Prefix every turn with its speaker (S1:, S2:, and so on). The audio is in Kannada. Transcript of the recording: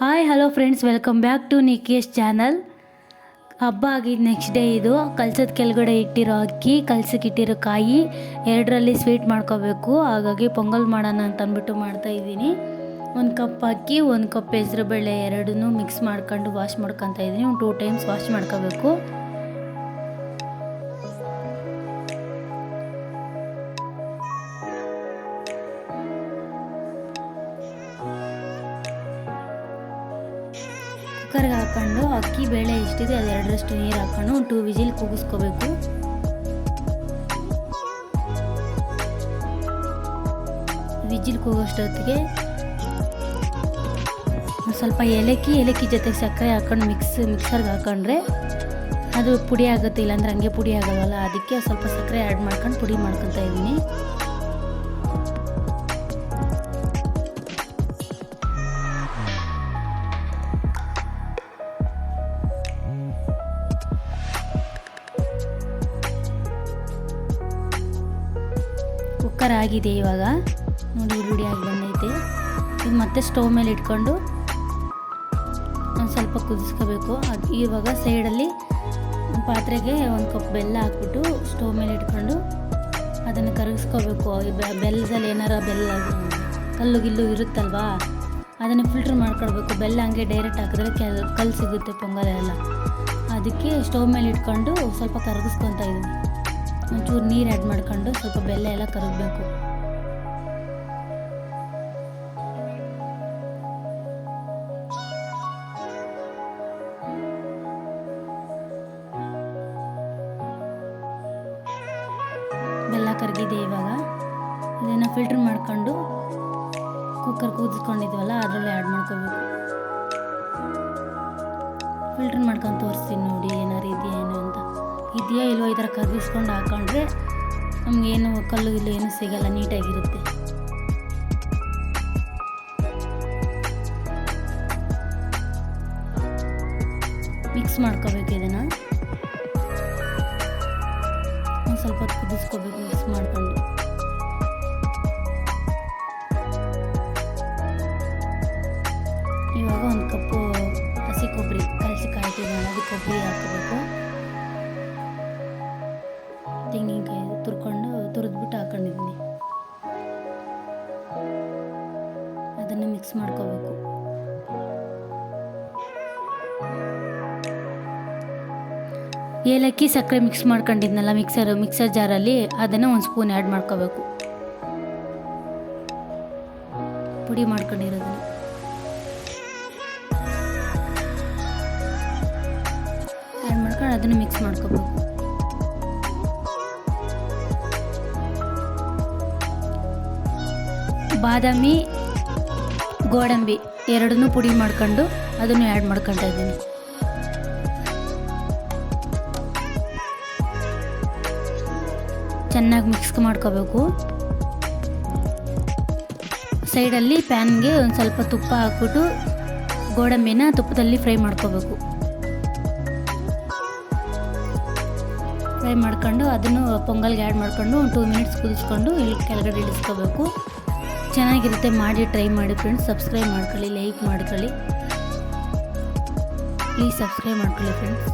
S1: Hi hello friends welcome back to Nikesh channel ಹಬ್ಬ ಆಗಿದ್ದು ನೆಕ್ಸ್ಟ್ ಡೇ ಇದು. ಕಲ್ಸದ ಕೆಳಗಡೆ ಇಟ್ಟಿರೋ ಅಕ್ಕಿ ಕಲ್ಸಕ್ಕೆ ಇಟ್ಟಿರೋ ಕಾಯಿ ಎರಡರಲ್ಲಿ ಸ್ವೀಟ್ ಮಾಡ್ಕೋಬೇಕು. ಹಾಗಾಗಿ ಪೊಂಗಲ್ ಮಾಡೋಣ ಅಂತ ಅಂದ್ಬಿಟ್ಟು ಮಾಡ್ತಾ ಇದ್ದೀನಿ. ಒಂದು ಕಪ್ ಅಕ್ಕಿ, ಒಂದು ಕಪ್ ಹೆಸರು ಬೇಳೆ ಎರಡನ್ನೂ ಮಿಕ್ಸ್ ಮಾಡ್ಕೊಂಡು ವಾಶ್ ಮಾಡ್ಕೊತಾ ಇದ್ದೀನಿ. ಒಂದು ಟೂ ಟೈಮ್ಸ್ ವಾಶ್ ಮಾಡ್ಕೋಬೇಕು. ಕುಕ್ಕರ್ಗೆ ಹಾಕ್ಕೊಂಡು ಅಕ್ಕಿ, ಬೇಳೆ ಎಷ್ಟಿದೆ ಅದು ಎರಡರಷ್ಟು ನೀರು ಹಾಕ್ಕೊಂಡು ಟೂ ವಿಜಿಲ್ ಕೂಗಿಸ್ಕೋಬೇಕು ವಿಜಿಲ್ ಕೂಗೋಷ್ಟೊತ್ತಿಗೆ ಸ್ವಲ್ಪ ಏಲಕ್ಕಿ ಏಲಕ್ಕಿ ಜೊತೆಗೆ ಸಕ್ಕರೆ ಹಾಕೊಂಡು ಮಿಕ್ಸ್, ಮಿಕ್ಸರ್ಗೆ ಹಾಕ್ಕೊಂಡ್ರೆ ಅದು ಪುಡಿ ಆಗುತ್ತೆ, ಇಲ್ಲಾಂದ್ರೆ ಹಂಗೆ ಪುಡಿ ಆಗೋಲ್ಲ ಅದಕ್ಕೆ ಸ್ವಲ್ಪ ಸಕ್ಕರೆ ಆ್ಯಡ್ ಮಾಡ್ಕೊಂಡು ಪುಡಿ ಮಾಡ್ಕೊತಾ ಇದ್ದೀನಿ. ಕುಕ್ಕರ್ ಆಗಿದೆ ಇವಾಗ. ನೋಡಿ ರೂಢಿಯಾಗಿ ಬಂದೈತೆ. ಇದು ಮತ್ತೆ ಸ್ಟವ್ ಮೇಲೆ ಇಟ್ಕೊಂಡು ಒಂದು ಸ್ವಲ್ಪ ಕುದಿಸ್ಕೋಬೇಕು. ಅದು ಇವಾಗ ಸೈಡಲ್ಲಿ ಪಾತ್ರೆಗೆ ಒಂದು ಕಪ್ ಬೆಲ್ಲ ಹಾಕ್ಬಿಟ್ಟು ಸ್ಟವ್ ಮೇಲೆ ಇಟ್ಕೊಂಡು ಅದನ್ನು ಕರಗಿಸ್ಕೋಬೇಕು. ಬೆಲ್ಲದಲ್ಲಿ ಏನಾರ ಬೆಲ್ಲ ಕಲ್ಲು ಗಿಲ್ಲು ಇರುತ್ತಲ್ವಾ? ಅದನ್ನು ಫಿಲ್ಟ್ರ್ ಮಾಡ್ಕೊಳ್ಬೇಕು. ಬೆಲ್ಲ ಹಂಗೆ ಡೈರೆಕ್ಟ್ ಹಾಕಿದ್ರೆ ಕೆಲ್, ಕಲ್ಲು ಸಿಗುತ್ತೆ ಪೊಂಗಲ್ ಎಲ್ಲ ಅದಕ್ಕೆ ಸ್ಟವ್ ಮೇಲೆ ಇಟ್ಕೊಂಡು ಸ್ವಲ್ಪ ಕರಗಿಸ್ಕೊತಾ ಇದ್ದೀನಿ ಒಂಚೂರು ನೀರು ಆ್ಯಡ್ ಮಾಡ್ಕೊಂಡು ಸ್ವಲ್ಪ ಬೆಲ್ಲ ಎಲ್ಲ ಕರಗಬೇಕು. ಬೆಲ್ಲ ಕರಗಿದೆ ಇವಾಗ. ಇದನ್ನು ಫಿಲ್ಟರ್ ಮಾಡ್ಕೊಂಡು ಕುಕ್ಕರ್ ಕೂದಿಸ್ಕೊಂಡಿದ್ವಲ್ಲ ಅದರಲ್ಲಿ ಆ್ಯಡ್ ಮಾಡ್ಕೋಬೇಕು. ಫಿಲ್ಟರ್ ಮಾಡ್ಕೊಂಡು ತೋರಿಸ್ತೀನಿ ನೋಡಿ, ಏನಾರು ಇದೆಯಾ ಏನು ಅಂತ. ಇದೆಯಾ ಇಲ್ವೋ ಈ ಥರ ಕರಗಿಸ್ಕೊಂಡು ಹಾಕೊಂಡ್ರೆ ನಮಗೇನು ಕಲ್ಲು ಇಲ್ಲ ಏನು ಸಿಗಲ್ಲ, ನೀಟಾಗಿರುತ್ತೆ. ಮಿಕ್ಸ್ ಮಾಡ್ಕೋಬೇಕು ಇದನ್ನು. ಒಂದು ಸ್ವಲ್ಪ ಹೊತ್ತು ಕುದಿಸ್ಕೋಬೇಕು ಮಿಕ್ಸ್ ಮಾಡ್ಕೊಂಡು. ಇವಾಗ ಒಂದು ಕಪ್ಪು ಹಸಿ ಕೊಬ್ಬರಿ ಕಲಸಿ ಕಾಯ್ತಿದ್ದಾನೆ ಅದು ಕೊಬ್ಬರಿ ಹಾಕೋಬೇಕು. ತುರ್ಕೊಂಡು ತುರಿದ್ಬಿಟ್ಟು ಹಾಕೊಂಡಿದ್ದೀನಿ. ಅದನ್ನು ಮಿಕ್ಸ್ ಮಾಡ್ಕೋಬೇಕು. ಏಲಕ್ಕಿ ಸಕ್ಕರೆ ಮಿಕ್ಸ್ ಮಾಡ್ಕೊಂಡಿದ್ನಲ್ಲ ಮಿಕ್ಸರ್ ಮಿಕ್ಸರ್ ಜಾರಲ್ಲಿ ಅದನ್ನು ಒಂದು ಸ್ಪೂನ್ ಆ್ಯಡ್ ಮಾಡ್ಕೋಬೇಕು. ಪುಡಿ ಮಾಡ್ಕೊಂಡಿರೋದನ್ನ. ಆ್ಯಡ್ ಮಾಡ್ಕೊಂಡು ಅದನ್ನು ಮಿಕ್ಸ್ ಮಾಡ್ಕೋಬೇಕು. ಬಾದಾಮಿ, ಗೋಡಂಬಿ ಎರಡನ್ನೂ ಪುಡಿ ಮಾಡ್ಕೊಂಡು ಅದನ್ನು ಆ್ಯಡ್ ಮಾಡ್ಕೊಳ್ತಾ ಇದ್ದೀನಿ. ಚೆನ್ನಾಗಿ ಮಿಕ್ಸ್ ಮಾಡ್ಕೋಬೇಕು. ಸೈಡಲ್ಲಿ ಪ್ಯಾನ್ಗೆ ಒಂದು ಸ್ವಲ್ಪ ತುಪ್ಪ ಹಾಕ್ಬಿಟ್ಟು ಗೋಡಂಬಿನ ತುಪ್ಪದಲ್ಲಿ ಫ್ರೈ ಮಾಡ್ಕೋಬೇಕು. ಫ್ರೈ ಮಾಡ್ಕೊಂಡು ಅದನ್ನು ಪೊಂಗಲ್ಗೆ ಆ್ಯಡ್ ಮಾಡ್ಕೊಂಡು ಒಂದು ಟೂ ಮಿನಿಟ್ಸ್ ಕುದಿಸ್ಕೊಂಡು ಇಲ್ಲಿ ಕೆಳಗಡೆ ಇಳಿಸ್ಕೋಬೇಕು. ಚೆನ್ನಾಗಿರುತ್ತೆ ಮಾಡಿ ಟ್ರೈ ಮಾಡಿ ಫ್ರೆಂಡ್ಸ್ ಸಬ್ಸ್ಕ್ರೈಬ್ ಮಾಡ್ಕೊಳ್ಳಿ ಲೈಕ್ ಮಾಡ್ಕೊಳ್ಳಿ. ಪ್ಲೀಸ್ ಸಬ್ಸ್ಕ್ರೈಬ್ ಮಾಡ್ಕೊಳ್ಳಿ ಫ್ರೆಂಡ್ಸ್